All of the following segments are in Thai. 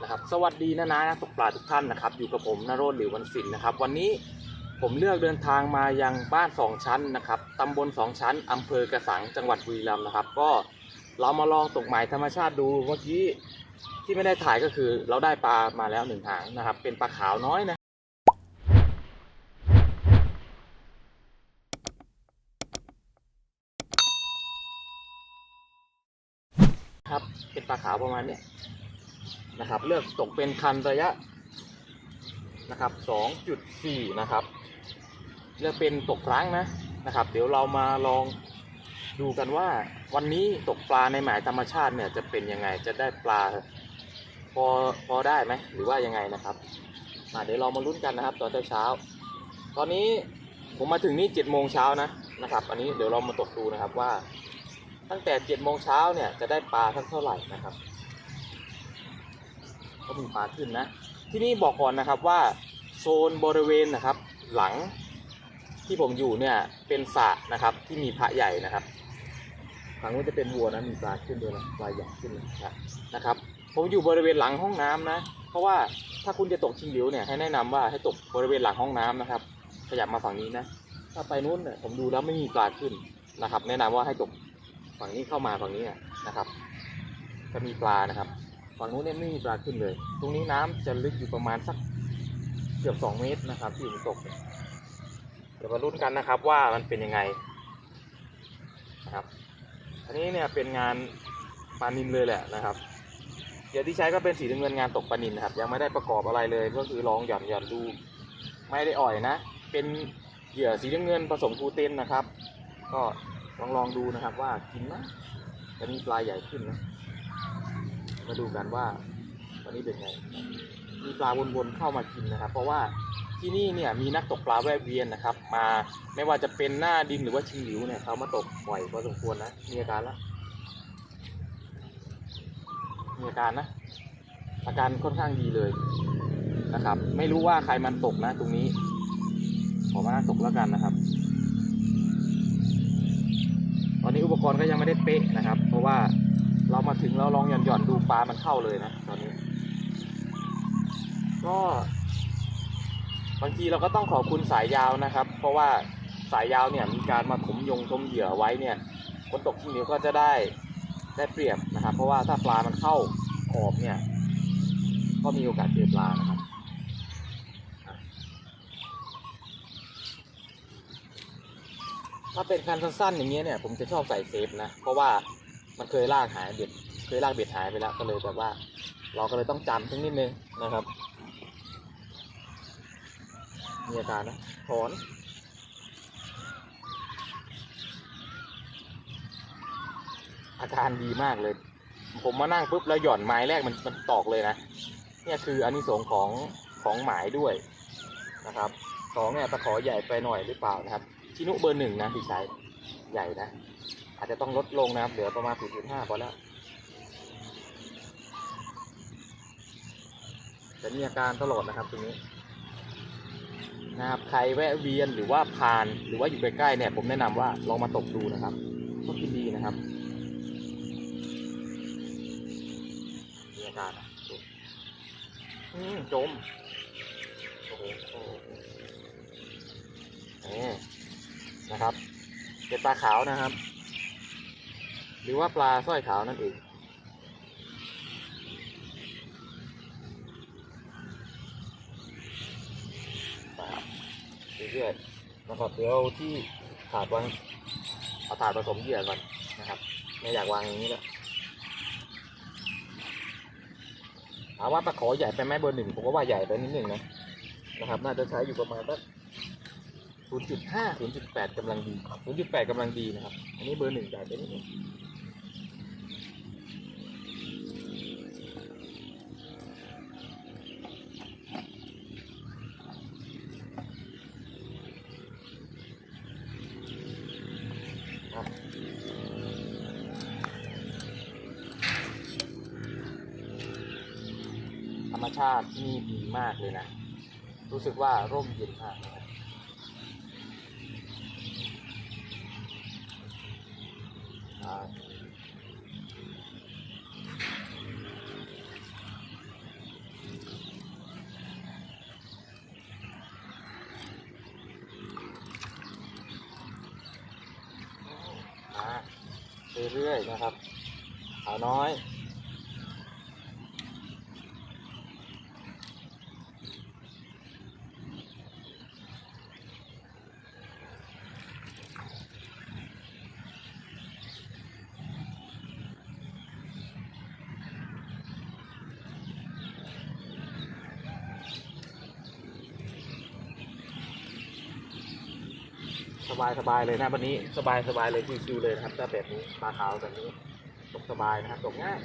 นะครับสวัสดีนะนะนักตกปลาทุกท่านนะครับอยู่กับผมนโรธหรือวันศิลป์นะครับ วันนี้ผมเลือกเดินทางมายังบ้านสองชั้นนะครับตำบลสองชั้นอำเภอกระสังจังหวัดบุรีรัมย์นะครับ ก็เรามาลองตกหมายธรรมชาติดูเมื่อกี้ที่ไม่ได้ถ่ายก็คือเราได้ปลามาแล้วหนึ่งหางนะครับ เป็นปลาขาวน้อยนะ ครับเป็นปลาขาวประมาณเนี้ย นะครับ เลือกตกเป็นคันระยะนะครับ2.4 นะครับ เลือกเป็นตกครั้งนะนะครับ เดี๋ยวเรามาลองดูกันว่าวันนี้ตกปลาในหมายธรรมชาติเนี่ยจะเป็นยังไงจะได้ปลาพอพอได้ไหมหรือว่ายังไงนะครับมาเดี๋ยวเรามาลุ้นกันนะครับ ตอนเช้า ตอนนี้ผมมาถึงนี่เจ็ดโมงเช้านะนะครับ อันนี้เดี๋ยวเรามาตกดูนะครับว่า ตั้งแต่เจ็ดโมงเช้าเนี่ยจะได้ปลาสักเท่าไหร่นะครับ ก็มีปลาขึ้นนะ ที่นี่บอกก่อนนะครับว่าโซนบริเวณนะครับ หลังที่ผมอยู่เนี่ยเป็นสระนะครับที่มีพระใหญ่นะครับฝั่งนู้นจะเป็นวัวนะมีปลาขึ้นด้วยนะปลาใหญ่ขึ้นนะนะครับ ผมอยู่บริเวณหลังห้องน้ำนะ เพราะว่าถ้าคุณจะตกชิงหลิวเนี่ยให้แนะนำว่าให้ตกบริเวณหลังห้องน้ำนะครับขยับมาฝั่งนี้นะถ้าไปนู้นเนี่ยผมดูแล้วไม่มีปลาขึ้นนะครับ แนะนำว่าให้ตกฝั่งนี้เข้ามาฝั่งนี้นะครับ จะมีปลานะครับ ฝั่งนู้นเนี่ยไม่มีปลาขึ้นเลย ตรงนี้น้ำจะลึกอยู่ประมาณสักเกือบสองเมตรนะครับที่ผมตก เดี๋ยวมาลุ้นกันนะครับว่ามันเป็นยังไงนะครับ อันนี้เนี่ยเป็นงานปลานินเลยแหละนะครับเดี๋ยวที่ใช้ก็เป็นสีน้ำเงินงานตกปลานินนะครับ ยังไม่ได้ประกอบอะไรเลยก็คือลองหย่อนหย่อนดูไม่ได้อ่อยนะ เป็นเหยื่อสีน้ำเงินผสมกลูเต้นนะครับ ก็ลองลองดูนะครับว่ากินไหมจะมีปลาใหญ่ขึ้นนะ มาดูกันว่า วันนี้เป็นไง มีปลาวนๆเข้ามากินนะครับ เพราะว่าที่นี่เนี่ยมีนักตกปลาแวะเวียนนะครับ มาไม่ว่าจะเป็นหน้าดินหรือว่าชิงหลิวเนี่ยเขามาตกบ่อยพอสมควรนะมีอาการแล้วมีอาการนะอาการค่อนข้างดีเลยนะครับ ไม่รู้ว่าใครมันตกนะตรงนี้ขอมานั่งตกแล้วกันนะครับ ตอนนี้อุปกรณ์ก็ยังไม่ได้เป๊ะนะครับ เพราะว่า เรามาถึงเราลองหย่อนหย่อนดูปลามันเข้าเลยนะตอนนี้ ก็บางทีเราก็ต้องขอบคุณสายยาวนะครับ เพราะว่าสายยาวเนี่ยมีการมาถมยงทมเหยื่อไว้เนี่ย คนตกที่นิ้วก็จะได้ได้เปรียบนะครับ เพราะว่าถ้าปลามันเข้าขอบเนี่ย ก็มีโอกาสเจอปลานะครับถ้าเป็นคันสั้นๆอย่างเงี้ยเนี่ยผมจะชอบใส่เซฟนะ เพราะว่า มันเคยลากหายเบ็ด เคยลากเบ็ดหายไปแล้ว ก็เลยแบบว่า เราก็เลยต้องจำทั้งนิดนึงนะครับ มีอาการนะถอนอาการดีมากเลย ผมมานั่งปุ๊บแล้วหย่อนไม้แรกมันมันตอกเลยนะ เนี่ยคืออันนี้สงส์ของของหมายด้วยนะครับสองเนี่ยตะขอใหญ่ไปหน่อยหรือเปล่านะครับ ชินุเบอร์หนึ่งนะที่ใช้ใหญ่นะ อาจจะต้องลดลงนะครับเหลือประมาณ 0.5พอแล้วจะมีอาการตลอดนะครับตรงนี้นะครับใครแวะเวียนหรือว่าผ่านหรือว่าอยู่ใกล้ๆเนี่ย ผมแนะนำว่าลองมาตกดูนะครับก็กินดีนะครับมีอาการอืมจมโอ้โหโอ้โหนี่นะครับ เป็นปลาขาวนะครับ หรือว่าปลาสร้อยขาวนั่นเองเรื่อยๆนะครับเดี๋ยวที่ถาดวางเอาถาดผสมเหยื่อก่อนนะครับ ไม่อยากวางอย่างนี้แล้วถามว่าตะขอใหญ่ไปไหมเบอร์หนึ่งผมก็ว่าใหญ่ไปนิดหนึ่งนะนะครับ น่าจะใช้อยู่ประมาณสัก0.5 0.8กำลังดี0.8กำลังดีนะครับ อันนี้เบอร์หนึ่งใหญ่ไปนิดนึง ชาตินี่ดีมากเลยนะ รู้สึกว่าร่มเย็นมากนะครับเรื่อยๆนะครับขาวน้อย สบายสบายเลยนะวันนี้สบายสบายเลยชิวๆเลยนะครับถ้าแบบนี้ปลาขาวแบบนี้ตกสบายนะครับตกง่าย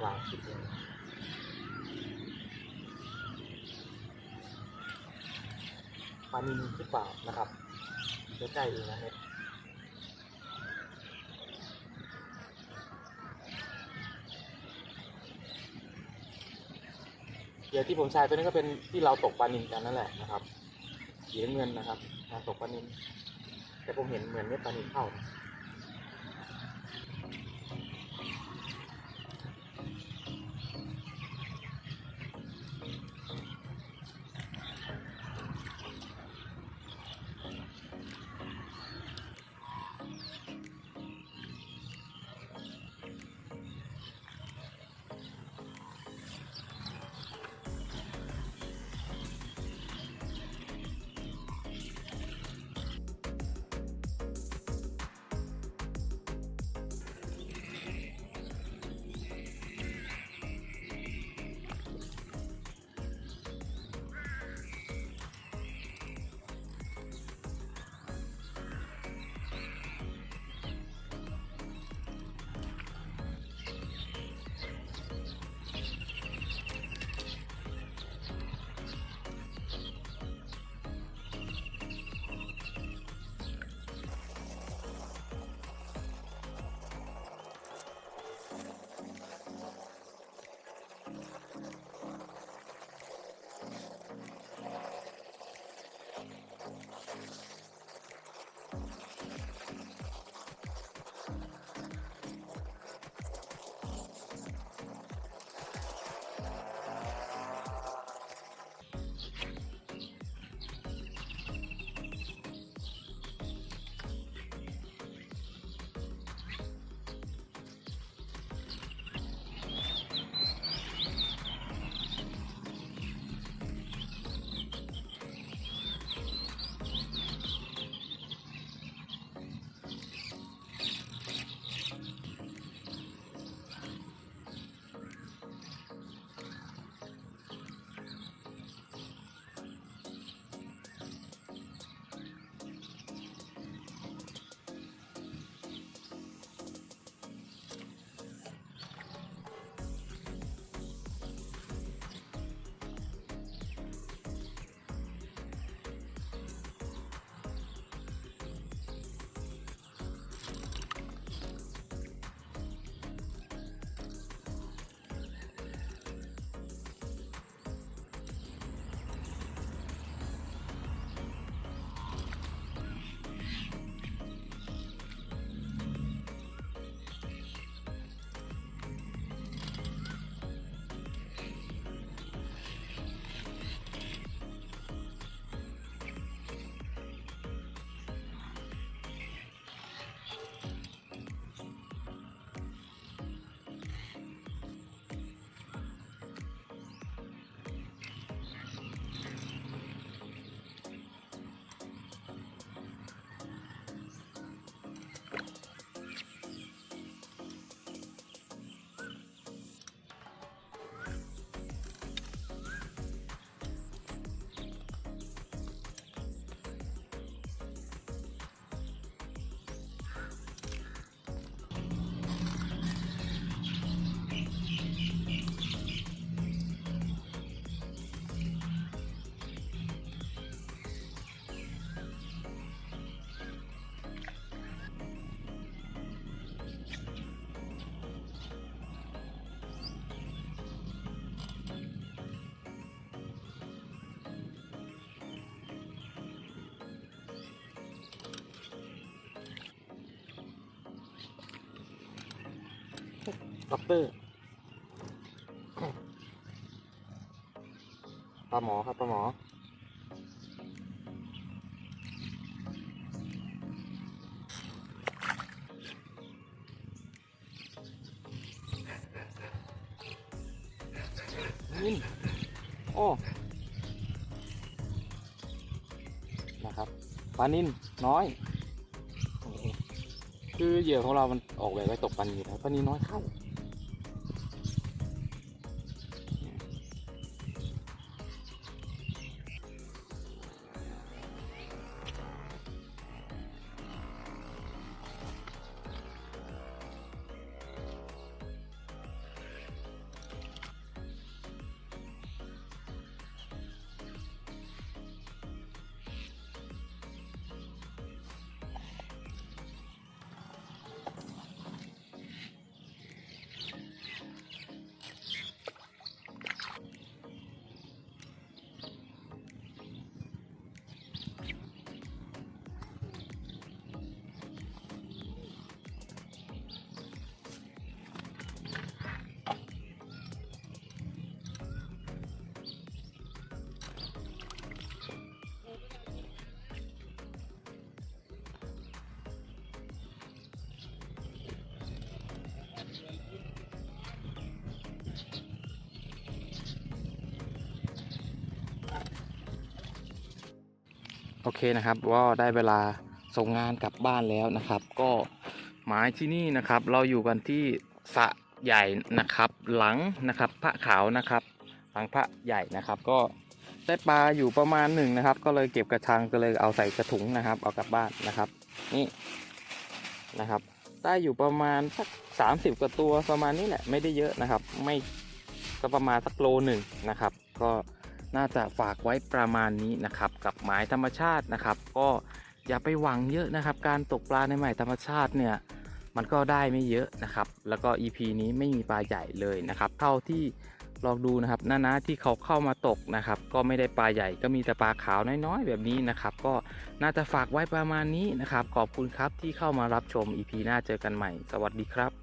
กลางสุดเลยปลานิลหรือเปล่านะครับใกล้ๆเองนะเนี่ย เหยื่อที่ผมใช้ตัวนี้ก็เป็นที่เราตกปลานินกันนั่นแหละนะครับสีเงินนะครับตกปลานินแต่ผมเห็นเหมือนเม็ดปลานินเข้า นะด็อกเตอร์ปลาหมอครับปลาหมอนี่โอ้นะครับปลานินน้อย คือเหยื่อของเรามันออกแบบไว้ตกปลานินแล้วปลานินน้อยเข้า เคนะครับว่าได้เวลาส่งงานกลับบ้านแล้วนะครับ ก็หมายที่นี่นะครับ เราอยู่กันที่สะใหญ่นะครับ หลังนะครับพระขาวนะครับ หลังพระใหญ่นะครับ ก็ได้ปลาอยู่ประมาณหนึ่งนะครับ ก็เลยเก็บกระชังก็เลยเอาใส่กระถุงนะครับ เอากลับบ้านนะครับ นี่นะครับ ได้อยู่ประมาณสักสามสิบกว่าตัวประมาณนี้แหละไม่ได้เยอะนะครับ ไม่ก็ประมาณสักโลหนึ่งนะครับ ก็ น่าจะฝากไว้ประมาณนี้นะครับ กับหมายธรรมชาตินะครับ ก็อย่าไปหวังเยอะนะครับ การตกปลาในหมายธรรมชาติเนี่ยมันก็ได้ไม่เยอะนะครับ แล้วก็ EP นี้ไม่มีปลาใหญ่เลยนะครับ เท่าที่ลองดูนะครับน้าๆที่เขาเข้ามาตกนะครับ ก็ไม่ได้ปลาใหญ่ก็มีแต่ปลาขาวน้อยๆ แบบนี้นะครับ ก็น่าจะฝากไว้ประมาณนี้นะครับ ขอบคุณครับที่เข้ามารับชม EP หน้าเจอกันใหม่ สวัสดีครับ